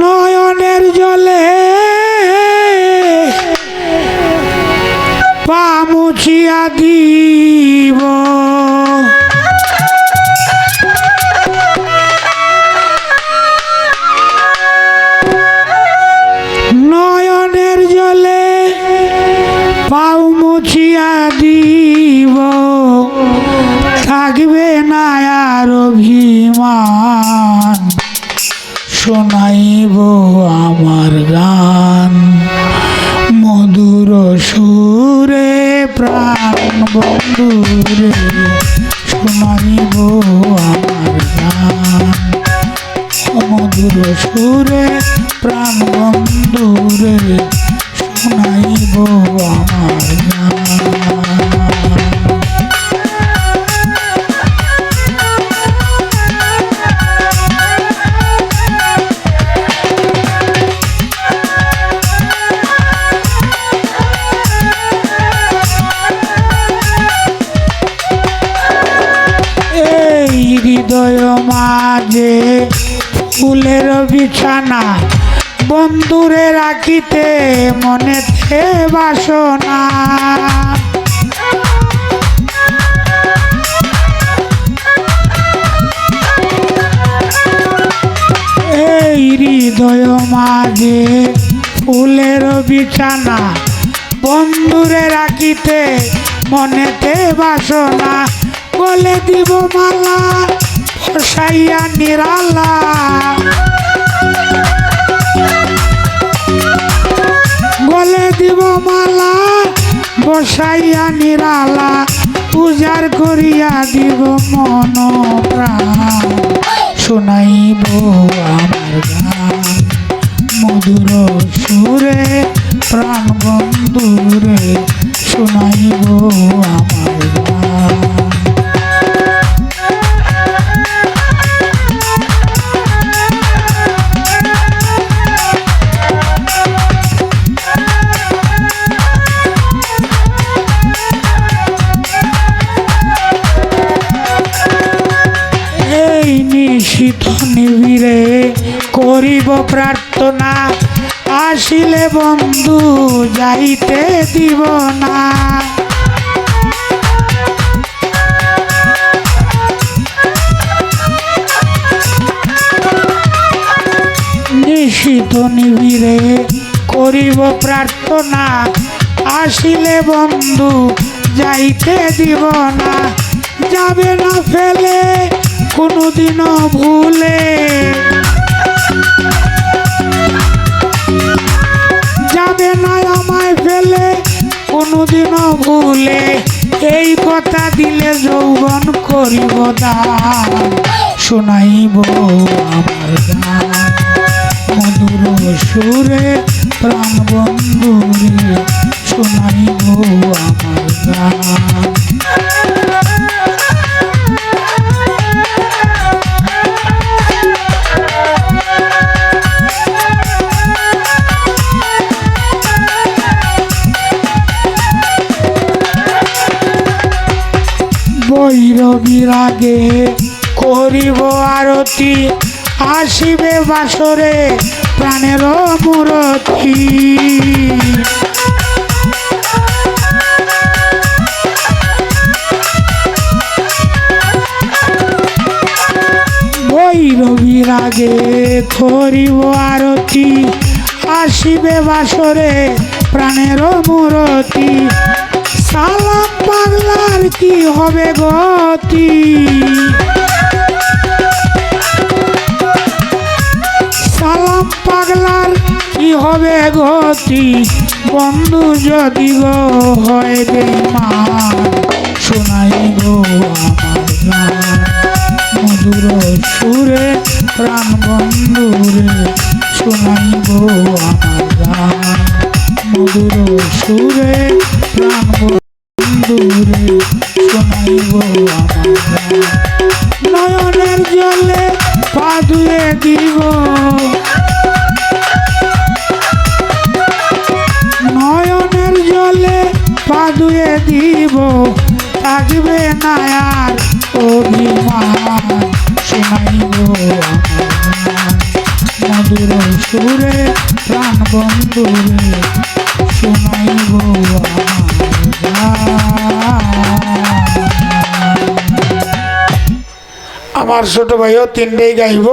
নয়নের জলে পামুছিয়া দিব। নয়নের জলে পাও মুছিয়া দিব। থাকবে না আর অভিমান। শোনাইব আমার গান। মধুর সুরে প্রাণ বন্ধুরে শোনাইব আমার গান। মধুর সুরে প্রাণ বন্ধুরে শোনাইব আমার হৃদয় মাঝে ফুলের বিছানা বন্ধুরে রাখিতে মনেতে বাসনা। এই হৃদয় মাঝে ফুলের বিছানা বন্ধুরে রাখিতে মনেতে বাসনা। বলে দিব মালা ফসাইয়া নিরালা। গলে দিব মালা বসাইয়া নিরালা। পূজার করিয়া দিব মন প্রাণ শুনাইব আমার করিব প্রার্থনা, আসিলে বন্ধু যাইতে দিব না। নিশীত নিবিড়ে করিব প্রার্থনা, আসিলে বন্ধু যাইতে দিব না। যাবে না ফেলে, কোনোদিনও ভুলে। যৌবন করিব দান শোনাইব আমার গান মধুর সুরে প্রাণ বন্ধুরে। বৈরবীর আগে করিব আরতি, আসিবে বাসরে প্রাণের মূরতি ভৈরবীর আগে করিব আরতি, আসিবে বাসরে প্রাণের মূরতি সালাম পাগলার কি হবে গতি? সালাম পাগলার কি হবে গতি? বন্ধু যদি গো, হয় বেমান শোনাইব আমার গান। মধুর সুরে প্রাণ বন্ধুরে শোনাইব আমার গান। মধুর সুরে প্রাণ দিব নয়নের জলে পা ধুয়ে দিব, থাকবে না আর অভিমান, শোনাইব আমার গান। সুর প্রাণ বন্ধুরে, শোনাইব আমার ছোট ভাইও তিনটেই গাইব।